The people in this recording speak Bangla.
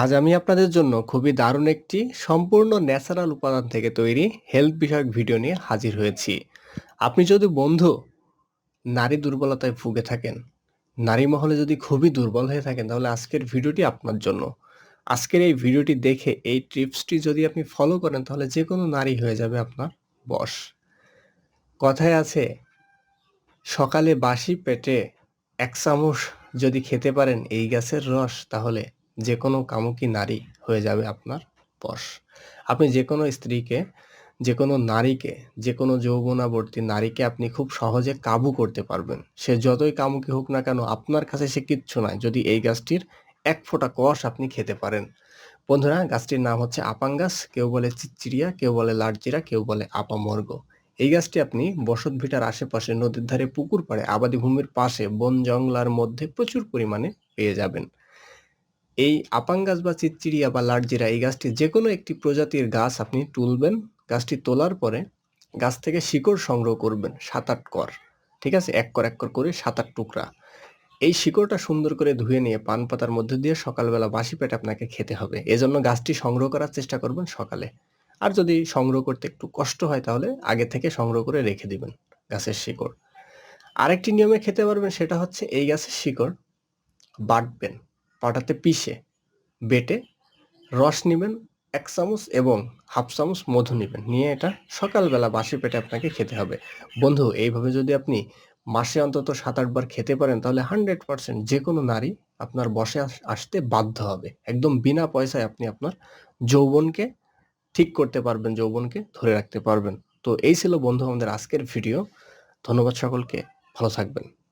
আজ আমি আপনাদের জন্য খুবই দারুণ একটি সম্পূর্ণ ন্যাচারাল উপাদান থেকে তৈরি হেলথ বিষয়ক ভিডিও নিয়ে হাজির হয়েছি। আপনি যদি বন্ধু নারী দুর্বলতায় ভুগে থাকেন, নারী মহলে যদি খুবই দুর্বল হয়ে থাকেন, তাহলে আজকের ভিডিওটি আপনার জন্য। আজকের এই ভিডিওটি দেখে এই টিপসটি যদি আপনি ফলো করেন, তাহলে যে কোনো নারী হয়ে যাবে আপনার বস কথায় আছে, সকালে বাসি পেটে এক চামচ যদি খেতে পারেন এই গাছের রস, তাহলে যে কোনো কামুকি নারী হয়ে যাবে আপনার বশ আপনি যে কোনো স্ত্রীকে যে কোনো নারীকে যে কোনো যৌবনাবর্তী নারীকে আপনি খুব সহজে কাবু করতে পারবেন। সে যতই কামুকি হোক না কেন, আপনার কাছে সে কিচ্ছু নয় যদি এই গাছটির এক ফোঁটা কষ আপনি খেতে পারেন। বন্ধুরা, গাছটির নাম হচ্ছে আপাং গাছ কেউ বলে চিচিরিয়া কেউ বলে লাটজিরা কেউ বলে আপামর্গ। এই গাছটি আপনি বসত ভিটার আশেপাশে, নদীর ধারে, পুকুর পাড়ে, আবাদি ভূমির পাশে, বন জংলার মধ্যে প্রচুর পরিমাণে পেয়ে যাবেন। এই আপাং গাছ বা চিচিরিয়া বা লাটজিরা, এই গাছটি যে কোনো একটি প্রজাতির গাছ আপনি তুলবেন। গাছটি তোলার পরে গাছ থেকে শিকড় সংগ্রহ করবেন সাত আট কর, ঠিক আছে? এক কর এক কর করে সাত আট টুকরা। এই শিকড়টা সুন্দর করে ধুয়ে নিয়ে পান পাতার মধ্যে দিয়ে সকালবেলা বাসি পেটে আপনাকে খেতে হবে। এজন্য গাছটি সংগ্রহ করার চেষ্টা করবেন সকালে। আর যদি সংগ্রহ করতে একটু কষ্ট হয় তাহলে আগে থেকে সংগ্রহ করে রেখে দিবেন গাছের শিকড়। আরেকটি নিয়মে খেতে পারবেন সেটা হচ্ছে এই গাছের শিকড় বাটবেন। পাটাতে পিষে, বেটে রস নেবেন, এক চামচ এবং হাফ চামচ মধু নেবেন। নিয়ে এটা সকালবেলা বাসি পেটে আপনাকে খেতে হবে। বন্ধু, এইভাবে যদি আপনি মাসে অন্তত সাত আটবার খেতে পারেন, তাহলে হান্ড্রেড পার্সেন্ট যে কোনো নারী আপনার বসে আসতে বাধ্য হবে। একদম বিনা পয়সায় আপনি আপনার যৌবনকে ঠিক করতে পারবেন, যৌবনকে ধরে রাখতে পারবেন। তো এই ছিল বন্ধু আমাদের আজকের ভিডিও। ধন্যবাদ সকলকে। ভালো থাকবেন।